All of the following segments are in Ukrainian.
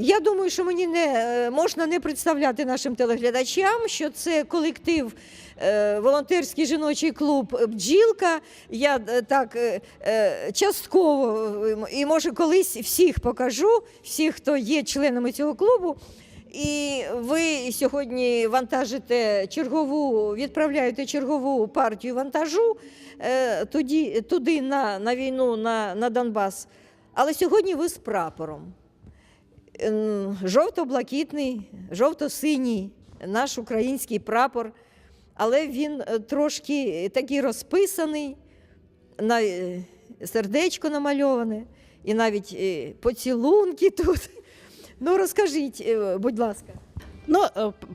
Я думаю, що мені не е, можна не представляти нашим телеглядачам, що це колектив. е, Волонтерський жіночий клуб Бджілка. Я е, так частково і може колись всіх покажу, всіх, хто є членами цього клубу. І ви сьогодні вантажите чергову, відправляєте чергову партію вантажу туди, туди на, на війну на, на Донбас. Але сьогодні ви з прапором. Жовто-блакитний, жовто-синій наш український прапор, але він е, трошки такий розписаний, на е, сердечко намальоване, і навіть е, поцілунки тут. Ну, розкажіть, будь ласка. Ну,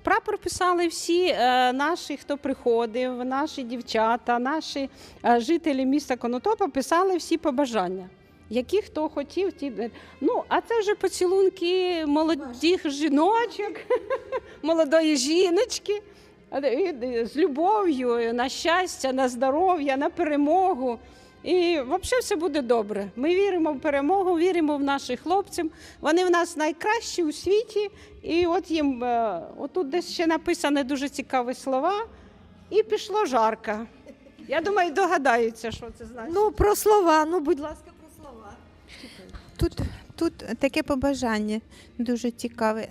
прапор писали всі наші, хто приходив, наші дівчата, наші жителі міста Конотопа писали всі побажання. Які хто хотів, ті. Ну, а це вже поцілунки молодих жіночок, молодої жіночки. З любов'ю на щастя, на здоров'я, на перемогу. І взагалі все буде добре. Ми віримо в перемогу, віримо в наших хлопців. Вони в нас найкращі у світі. І от їм е, отут десь ще написані дуже цікаві слова. І пішло жарко. Я думаю, догадаються, що це значить. Ну, про слова, ну, будь ласка. Тут, тут таке побажання дуже цікаве.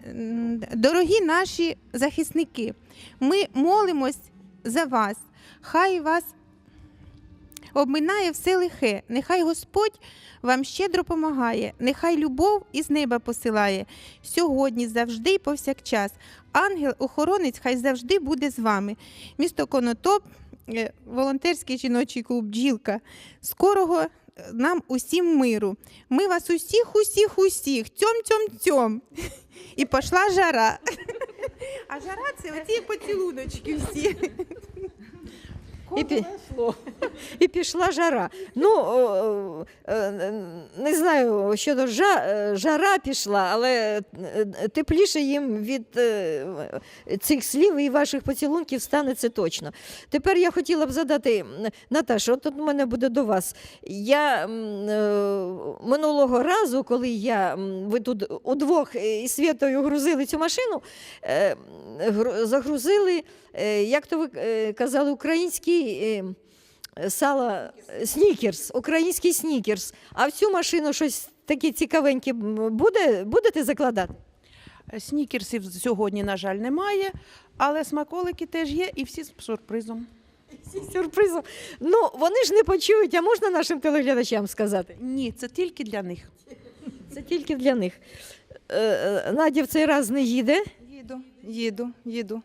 Дорогі наші захисники, ми молимось за вас. Хай вас обминає все лихе. Нехай Господь вам щедро помагає, нехай любов із неба посилає. Сьогодні, завжди і повсякчас. Ангел-охоронець хай завжди буде з вами. Місто Конотоп, е, волонтерський жіночий клуб Джілка. Скорого нам усім миру. Ми вас усіх, усіх, усіх, тьом цьом, цьом. І пішла жара. А жара це оці поцілуночки всі. І, пі... і пішла жара. Ну, е, не знаю, щодо жа... е, жара пішла, але е, тепліше їм від цих слів і ваших поцілунків стане це точно. Тепер я хотіла б задати, м, Наташа, от тут у мене буде до вас. Я минулого разу, коли я, ви тут удвох із Святою грузили цю машину, загрузили, як то ви казали, український е, сало е, снікерс, український снікерс. А в цю машину щось таке цікавеньке буде, будете закладати? Снікерсів сьогодні, на жаль, немає, але смаколики теж є і всі з сюрпризом. З Сюрпризом. Ну, вони ж не почують, а можна нашим телеглядачам сказати? Ні, це тільки для них. Це тільки для них. Е, е, Надя в цей раз не їде. Їду, їду, їду.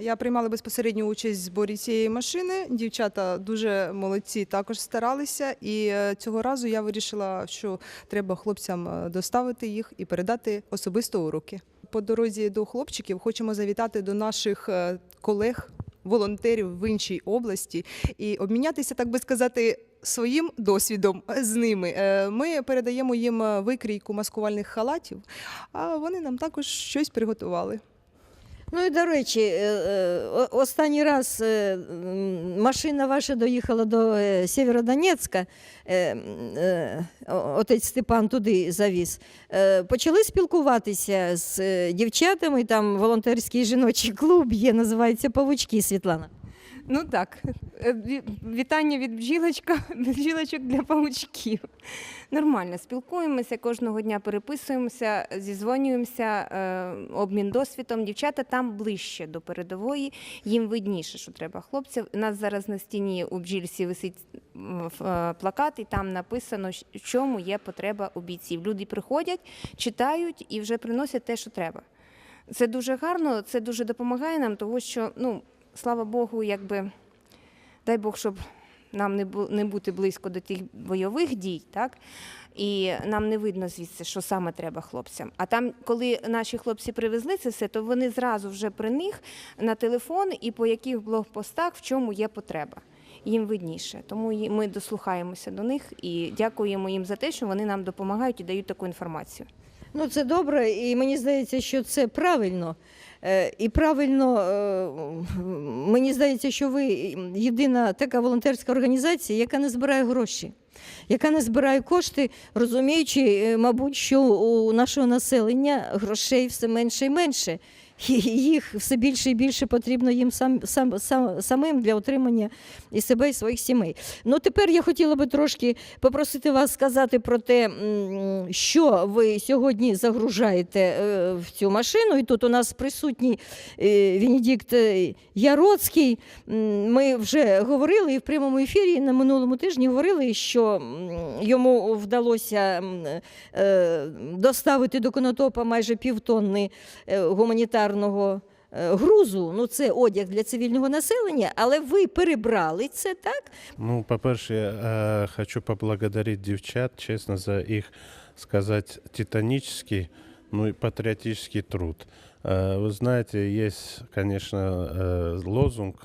Я приймала безпосередню участь в зборі цієї машини. Дівчата дуже молодці, також старалися. І е, цього разу я вирішила, що треба хлопцям е, доставити їх і передати особисто у руки. По дорозі до хлопчиків хочемо завітати до наших е, колег. Волонтерів в іншій області і обмінятися, так би сказати, своїм досвідом з ними. Ми передаємо їм викрійку маскувальних халатів, а вони нам також щось приготували. Ну і до речі, е, е, останній раз е, машина ваша доїхала до Сєвєродонецька, отець Степан туди завіз. Почали спілкуватися з дівчатами, там волонтерський жіночий клуб є, називається Павучки Світлана. Ну так, е, вітання від бджілочка, бджілочок для паучків. Нормально спілкуємося, кожного дня переписуємося, зізвонюємося, е, обмін досвідом. Дівчата там ближче до передової, їм видніше, що треба хлопців. У нас зараз на стіні у бджільці висить е, плакат, і там написано, в чому є потреба у бійців. Люди приходять, читають і вже приносять те, що треба. Це дуже гарно, це дуже допомагає нам, тому що, ну, слава Богу, якби дай Бог, щоб нам не не бути близько до тих бойових дій, так? І нам не видно звідси, що саме треба хлопцям. А там, коли наші хлопці привезли це все, то вони зразу вже при них на телефон і по яких блокпостах в чому є потреба. Їм видніше. Тому ми дослухаємося до них і дякуємо їм за те, що вони нам допомагають і дають таку інформацію. Ну, це добре, і мені здається, що це правильно. Е, І правильно, е, мені здається, що ви єдина така волонтерська організація, яка не збирає гроші. яка не збирає кошти, розуміючи, е, мабуть, що у нашого населення грошей все менше і менше. Їх все більше і більше потрібно їм сам, сам, сам, самим для отримання і себе, і своїх сімей. Ну, тепер я хотіла би трошки попросити вас сказати про те, що ви сьогодні загружаєте е, в цю машину. І тут у нас присутній е, Венедикт е, Яроцький. Ми вже говорили і в прямому ефірі на минулому тижні говорили, що йому вдалося доставити до Конотопа майже півтонни е, гуманітарного е, грузу. Ну, це одяг для цивільного населення, але ви перебрали це так. Ну, по-перше, я э, хочу поблагодарить девчат, честно, за их, сказать, титанический, ну и патриотический труд. Э, вы знаете, есть, конечно, э, лозунг,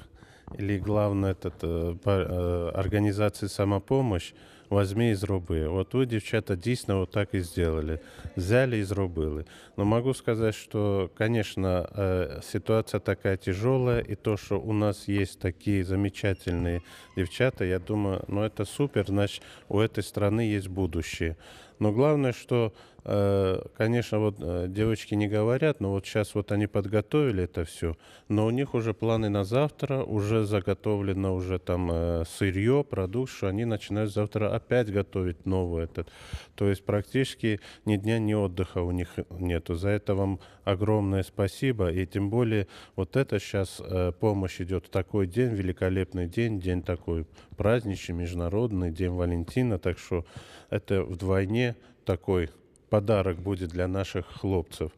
или главное, этот, э, по- э, организации самопомощь, возьми и зроби. Вот вы, девчата, действительно вот так и сделали. Взяли и зробили. Но могу сказать, что, конечно, э, ситуация такая тяжелая, и то, что у нас есть такие замечательные девчата, я думаю, ну это супер, значит, у этой страны есть будущее. Но главное, что, э, конечно, вот э, девочки не говорят, но вот сейчас вот они подготовили это все, но у них уже планы на завтра, уже заготовлено уже там э, сырье, продукт, что они начинают завтра опять готовить новый этот. То есть практически ни дня, ни отдыха у них нету. За это вам огромное спасибо. И тем более вот это сейчас помощь идет в такой день, великолепный день, день такой праздничный, международный, День Валентина. Так что это вдвойне такой подарок будет для наших хлопцев.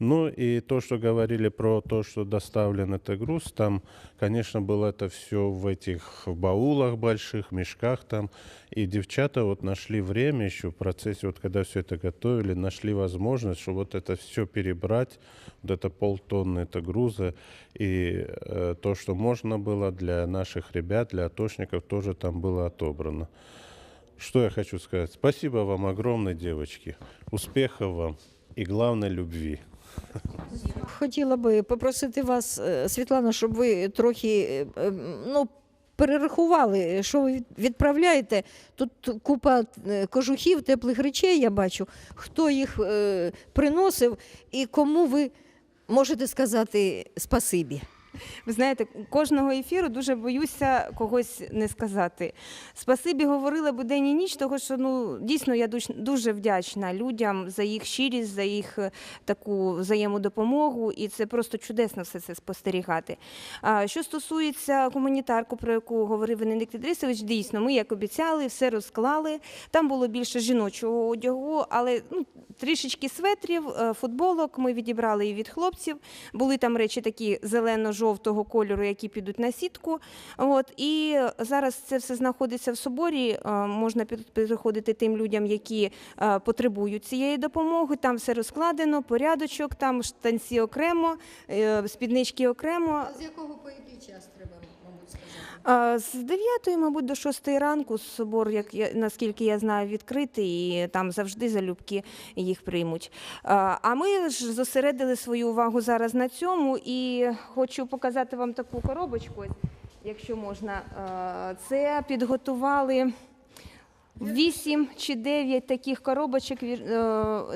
Ну и то, что говорили про то, что доставлен это груз, там, конечно, было это все в этих баулах больших, мешках там. И девчата вот нашли время еще в процессе, вот когда все это готовили, нашли возможность, что вот это все перебрать, вот это полтонны это груза, и э, то, что можно было для наших ребят, для атошников, тоже там было отобрано. Что я хочу сказать? Спасибо вам огромное, девочки. Успехов вам и, главное, любви. Хотіла би попросити вас, е, Світлана, щоб ви трохи е, е, ну, перерахували, що ви відправляєте. Тут купа кожухів, теплих речей, я бачу, хто їх приносив і кому ви можете сказати спасибі. Ви знаєте, кожного ефіру дуже боюся когось не сказати. Спасибі говорила би день і ніч, тому що ну дійсно я дуже вдячна людям за їх щирість, за їх е, таку взаємодопомогу, і це просто чудесно все це спостерігати. А що стосується гуманітарку, про яку говорив Венедикт Ідрисович, дійсно, ми як обіцяли, все розклали. Там було більше жіночого одягу, але ну. Трішечки светрів, е, футболок ми відібрали і від хлопців. Були там речі такі зелено-жовтого кольору, які підуть на сітку. От і зараз це все знаходиться в соборі. е, Можна переходити тим людям, які е, потребують цієї допомоги. Там все розкладено, порядочок, там штанці окремо, е, спіднички окремо. З якого по який час треба, З 9, мабуть, до 6 ранку собор, як я, наскільки я знаю, відкритий, і там завжди залюбки їх приймуть. А ми ж зосередили свою увагу зараз на цьому і хочу показати вам таку коробочку, якщо можна. Це підготували. Вісім чи дев'ять таких коробочок, е,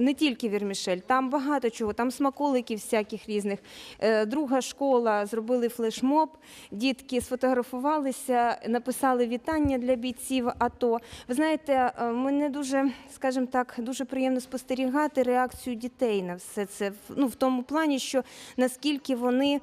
не тільки вірмішель, там багато чого, там смаколиків всяких різних. Е, Друга школа зробили флешмоб, дітки сфотографувалися, написали вітання для бійців АТО. Ви знаєте, е, мене дуже, скажімо так, дуже приємно спостерігати реакцію дітей на все це. Ну, в тому плані, що наскільки вони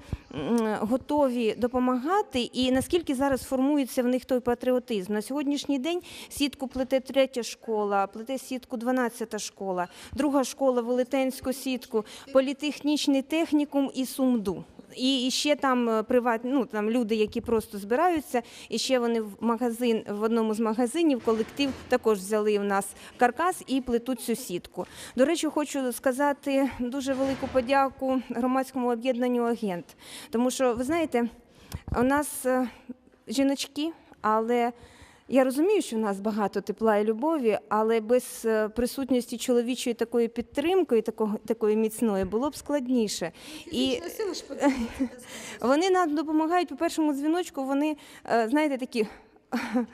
готові допомагати, і наскільки зараз формується в них той патріотизм. На сьогоднішній день сітку плете третя школа, плете сітку 12 школа, друга школа велетенську сітку, політехнічний технікум і сумду. І ще там е, приватні, ну там люди, які просто збираються, і ще вони в магазин в одному з магазинів, колектив також взяли в нас каркас і плетуть цю сітку. До речі, хочу сказати дуже велику подяку громадському об'єднанню Агент, тому що ви знаєте, у нас е, жіночки, але я розумію, що в нас багато тепла і любові, але без е, присутності чоловічої такої підтримки, і такого такої міцної, було б складніше. І вони нам допомагають по першому дзвіночку. Вони, е, знаєте, такі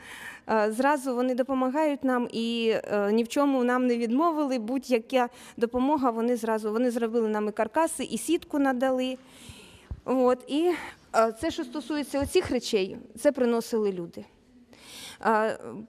е, зразу вони допомагають нам і ні в чому нам не відмовили. Будь-яка допомога, вони зразу вони зробили нам і каркаси, і сітку надали. От, і це, що стосується оцих речей, це приносили люди.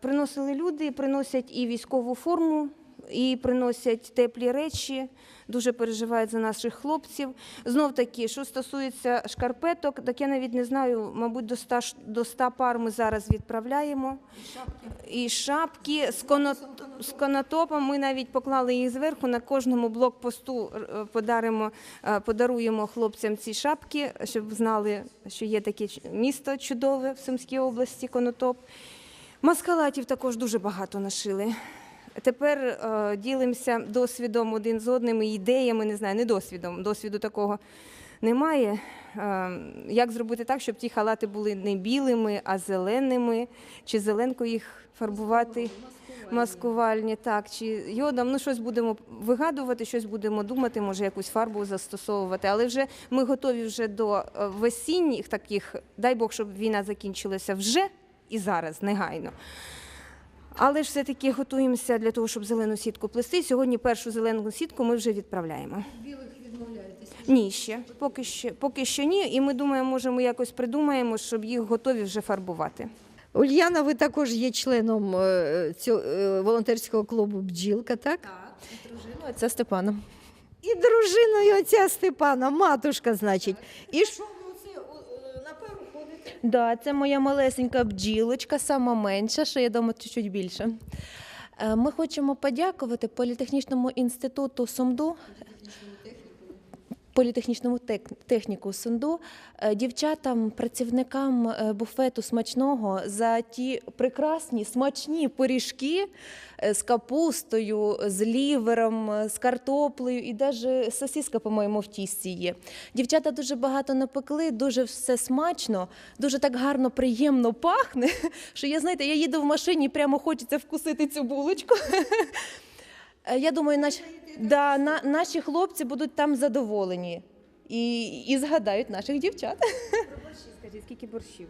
Приносили люди, приносять і військову форму, і приносять теплі речі, дуже переживають за наших хлопців. Знов таки, що стосується шкарпеток, так я навіть не знаю, мабуть, до 100, до 100 пар ми зараз відправляємо. І шапки з, коно, з конотопом. Ми навіть поклали їх зверху. На кожному блокпосту е, подаримо, е, подаруємо хлопцям ці шапки, щоб знали, що є таке місто чудове в Сумській області, конотоп. Маскалатів також дуже багато нашили. Тепер е, ділимося досвідом один з одним і ідеями, не знаю, не досвідом. Досвіду такого немає. Е, як зробити так, щоб ті халати були не білими, а зеленими, чи зеленкою їх фарбувати? Маскувальні, так, чи йодом, ну щось будемо вигадувати, щось будемо думати, може якусь фарбу застосовувати. Але вже ми готові вже до е, весінніх таких, дай Бог, щоб війна закінчилася вже і зараз, негайно. Але ж все-таки готуємося для того, щоб зелену сітку плести. Сьогодні першу зелену сітку ми вже відправляємо. Білих відмовляєтесь? Ні, ще. Поки що, поки що ні. І ми думаємо, може, ми якось придумаємо, щоб їх готові вже фарбувати. Ульяна, ви також є членом е, цього е, волонтерського клубу Бджілка, так? Так, Дружиною це Степана. І дружиною оця Степана, матушка, значить. І що Да, це моя малесенька бджілочка, сама менша, що я дома чуть-чуть більше. Е, Ми хочемо подякувати Політехнічному інституту Сумду. Політехнічному техніку Сунду, е, дівчатам, працівникам е, буфету смачного за ті прекрасні смачні пиріжки е, з капустою, з лівером, з картоплею і навіть сосиска, по-моєму, в тісті є. Дівчата дуже багато напекли, дуже все смачно, дуже так гарно, приємно пахне. Що я знаєте, я їду в машині, прямо хочеться вкусити цю булочку. Е, Я думаю, наш, да, на, наші хлопці будуть там задоволені і, і згадають наших дівчат. Скажіть, скільки борщів?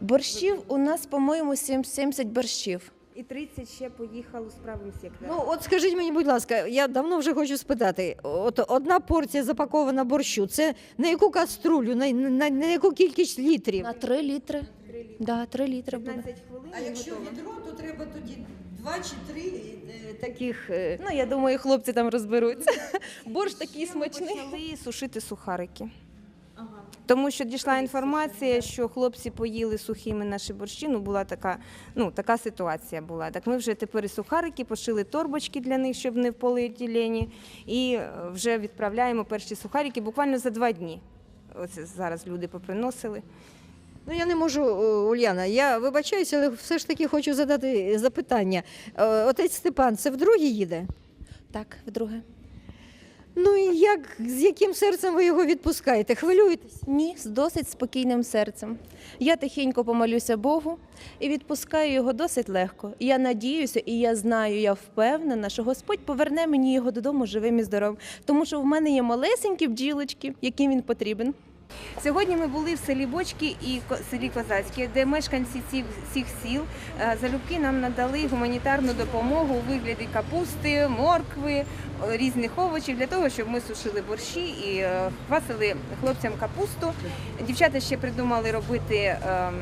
Борщів у нас, по-моєму, сім- 70 борщів. І 30 ще поїхало з правим сектором. Ну, от скажіть мені, будь ласка, я давно вже хочу спитати. От одна порція запакована борщу. Це на яку каструлю, на, на, на яку кількість літрів? На 3 літри. Да, 3 літри буде. 15 хвилин. А якщо відро, то треба тоді два чи три е, таких. е, Ну, я думаю, хлопці там розберуться. Борщ такий смачний. Почали сушити сухарики. Тому що дійшла інформація, що хлопці поїли сухими наші борщі. Ну була така, ну така ситуація була. Так ми вже тепер і сухарики пошили торбочки для них, щоб не в поліетилені, і е, вже відправляємо перші сухарики буквально за два дні. Оце зараз люди поприносили. Ну я не можу, е, Ульяна. Я вибачаюся, але все ж таки хочу задати запитання. Е, Отець Степан, це вдруге їде? Так, вдруге. Ну і як з яким серцем ви його відпускаєте? Хвилюєтесь? Ні, з досить спокійним серцем. Я тихенько помолюся Богу і відпускаю його досить легко. Я надіюся, і я знаю, я впевнена, що Господь поверне мені його додому живим і здоровим, тому що в мене є малесенькі бджілочки, яким він потрібен. Сьогодні ми були в селі Бочки і селі Козацьке, де мешканці ці- цих сіл е, залюбки нам надали гуманітарну допомогу у вигляді капусти, моркви, різних овочів для того, щоб ми сушили борщі і е, квасили хлопцям капусту. Дівчата ще придумали робити ем,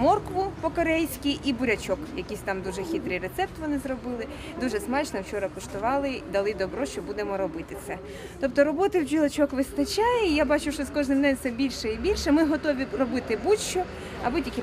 моркву по-корейськи і бурячок. Якийсь там дуже хитрий рецепт вони зробили. Дуже смачно вчора куштували, дали добро, що будемо робити це. Тобто роботи в бджілочок вистачає, і я бачу, що з кожним днем все більше і більше. Ми готові робити будь-що, аби тільки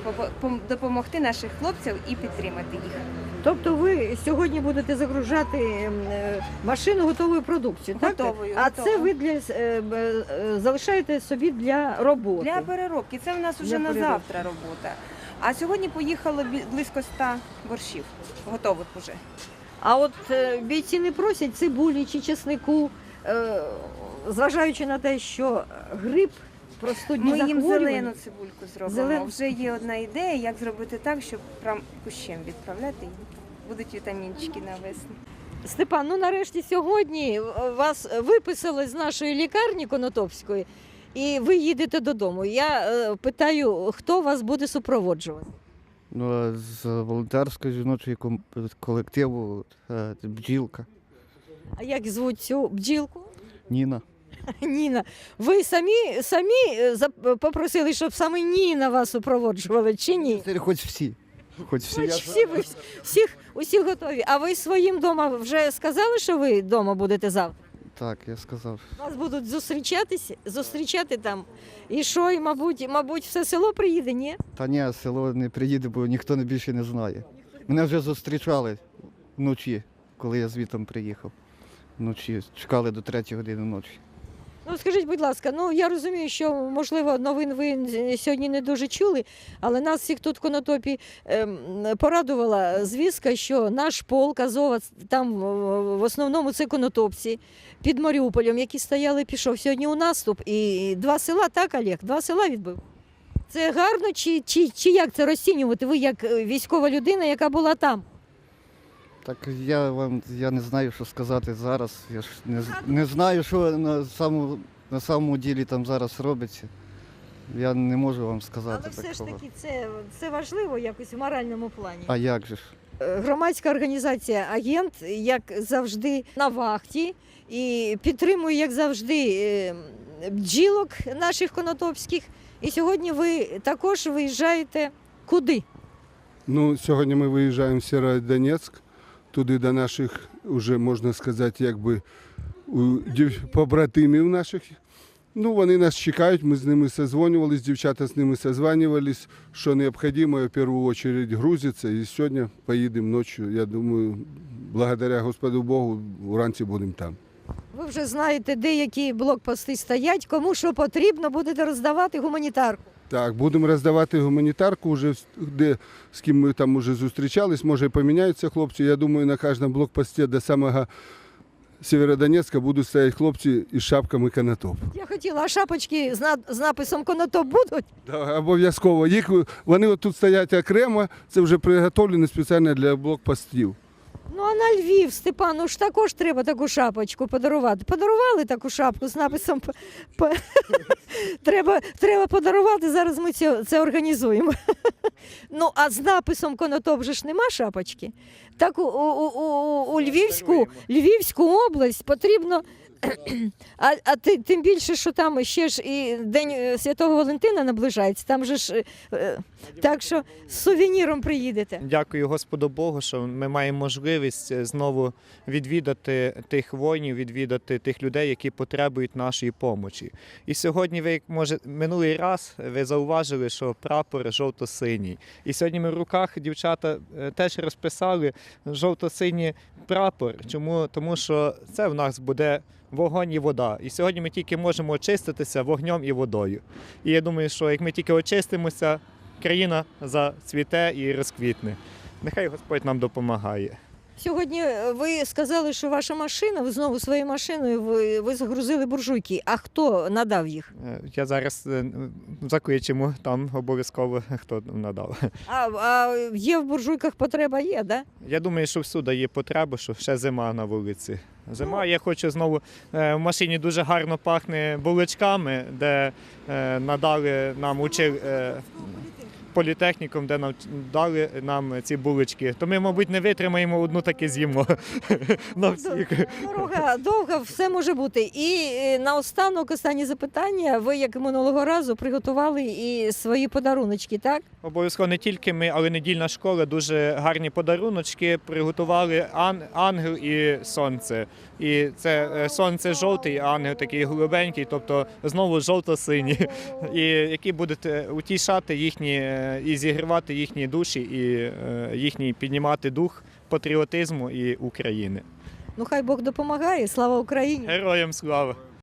допомогти наших хлопців і підтримати їх. Тобто ви сьогодні будете загружати е, машину готовою продукцією, так? Готовою, А готовою. це ви для е, е, залишаєте собі для роботи. Для переробки це в нас вже на переробки. завтра робота. А сьогодні поїхало близько 100 борщів, готових уже. А от бійці не просять цибулі чи чеснику, зважаючи на те, що грип простудні Ми їм захворювання. зелену цибульку зробимо. Зелену. Вже є одна ідея, як зробити так, щоб прям кущем відправляти і будуть вітамінчики на весну. Степан, ну нарешті сьогодні вас виписали з нашої лікарні Конотопської, і ви їдете додому. Я е, питаю, хто вас буде супроводжувати? Ну, а з волонтерської жіночої ком- колективу е, бджілка А як звуть цю бджілку? Ніна. Ніна. Ви самі, самі е, зап- попросили, щоб саме Ніна вас супроводжувала, чи ні? Це Хоч всі. Хоч всі. Хоч Я- всі ви всіх, усі готові. А ви своїм дома вже сказали, що ви вдома будете завтра? Так, я сказав. Вас будуть зустрічатися, зустрічати там. І що, і мабуть, мабуть, все село приїде, ні? Та ні, село не приїде, бо ніхто не більше не знає. Мене вже зустрічали вночі, коли я звітом приїхав. Вночі чекали до 3 години ночі. Ну скажіть, будь ласка, ну я розумію, що можливо новин ви сьогодні не дуже чули, але нас всіх тут в конотопі ем, порадувала звістка, що наш полк Азова, там в основному це конотопці під Маріуполем, які стояли, пішов сьогодні у наступ. І два села, так, Олег, два села відбив. Це гарно, чи, чи, чи як це розцінювати? Ви як е, військова людина, яка була там? Так я вам я не знаю, що сказати зараз. Я ж не, з- не знаю, що на самому, на самому ділі там зараз робиться. Я не можу вам сказати Але все ж такого. таки це, це важливо якось в моральному плані. А як же ж? Е, Громадська організація Агент, як завжди, на вахті і підтримує, як завжди, е, бджілок наших конотопських. І сьогодні ви також виїжджаєте куди? Ну, сьогодні ми виїжджаємо в Сєродонецьк, туди до наших, уже можна сказати, якби побратимів наших. Ну, вони нас чекають, ми з ними созвонювались, дівчата з ними созванювались, що необхідно, в першу чергу грузиться. І сьогодні поїдемо ночі. Я думаю, благодаря Господу Богу, вранці будемо там. Ви вже знаєте, де які блокпости стоять, кому що потрібно, будете роздавати гуманітарку. Так, будемо роздавати гуманітарку, вже де з ким ми там уже зустрічались, може поміняються хлопці. Я думаю, на кожному блокпості до самого Сєвєродонецька будуть стояти хлопці із шапками канатоп. Я хотіла, а шапочки з, над- з написом конотоп будуть? Да, обов'язково. Їх вони от тут стоять окремо, це вже приготовлені спеціально для блокпостів. Ну а на Львів, Степану ж також треба таку шапочку подарувати. Подарували таку шапку з написом треба, треба подарувати. Зараз ми це, це організуємо. Ну, а з написом Конотоп же ж нема шапочки. Так у, у, у, у, у Львівську, Львівську область потрібно. А, а ти, тим більше, що там ще ж і День е, Святого Валентина наближається, там же ж е, так що з сувеніром приїдете. Дякую Господу Богу, що ми маємо можливість е, знову відвідати тих воїнів, відвідати тих людей, які потребують нашої помочі. І сьогодні, ви може минулий раз ви зауважили, що прапор жовто-синій. І сьогодні ми в руках дівчата теж розписали жовто-синій прапор. Чому? Тому що це в нас буде. Вогонь і вода. І сьогодні ми тільки можемо очиститися вогнем і водою. І я думаю, що як ми тільки очистимося, країна зацвіте і розквітне. Нехай Господь нам допомагає. Сьогодні е, ви сказали, що ваша машина, ви знову своєю машиною ви, ви загрузили буржуйки. А хто надав їх? Е, Я зараз е, закличемо там обов'язково, хто надав. А, а є в буржуйках потреба є, да? Я думаю, що всюди є потреба, що ще зима на вулиці. Зима, я хочу знову в машині дуже гарно пахне булочками, де надали нам учи, е, політехнікум, де нам дали нам ці булочки. То ми, мабуть, не витримаємо одну таки з'їмо на всіх. Дорога довга, все може бути. І е, наостанок останнє запитання. Ви, як минулого разу, приготували і свої подаруночки, так? Обов'язково не тільки ми, але недільна школа дуже гарні подаруночки приготували ан- ангел і сонце. І це е, сонце жовтий, а ангел такий голубенький, тобто знову жовто-сині, і які будуть утішати їхні е, і зігрівати їхні душі, і е, їхній піднімати дух патріотизму і України. Ну хай Бог допомагає. Слава Україні! Героям слава!